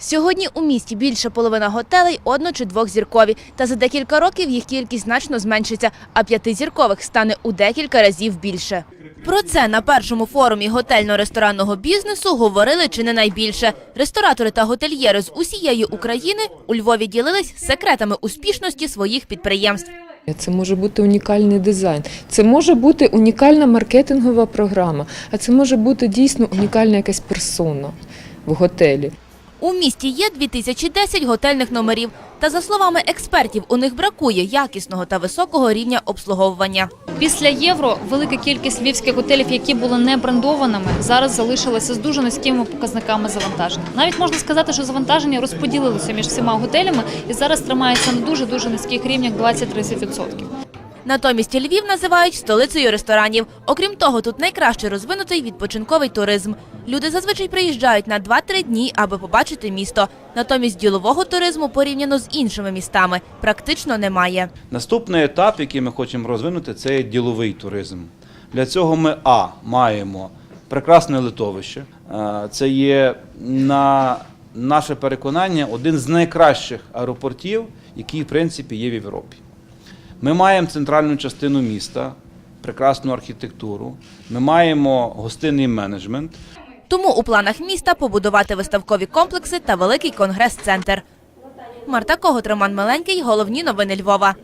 Сьогодні у місті більше половина готелей одно- чи двохзіркові, та за декілька років їх кількість значно зменшиться, а п'ятизіркових стане у декілька разів більше. Про це на першому форумі готельно-ресторанного бізнесу говорили чи не найбільше. Ресторатори та готельєри з усієї України у Львові ділились секретами успішності своїх підприємств. Це може бути унікальний дизайн, це може бути унікальна маркетингова програма, а це може бути дійсно унікальна якась персона в готелі. У місті є 2010 готельних номерів. Та за словами експертів, у них бракує якісного та високого рівня обслуговування. Після євро велика кількість львівських готелів, які були не брендованими, зараз залишилися з дуже низькими показниками завантаження. Навіть можна сказати, що завантаження розподілилося між всіма готелями і зараз тримається на дуже дуже низьких рівнях 20-30%. Натомість Львів називають столицею ресторанів. Окрім того, тут найкраще розвинутий відпочинковий туризм. Люди зазвичай приїжджають на 2-3 дні, аби побачити місто. Натомість ділового туризму порівняно з іншими містами практично немає. Наступний етап, який ми хочемо розвинути, це діловий туризм. Для цього ми А маємо прекрасне литовище. Це є на наше переконання один з найкращих аеропортів, який в принципі є в Європі. Ми маємо центральну частину міста, прекрасну архітектуру. Ми маємо гостинний менеджмент. Тому у планах міста побудувати виставкові комплекси та великий конгрес-центр. Марта Когут, Роман. Головні новини Львова.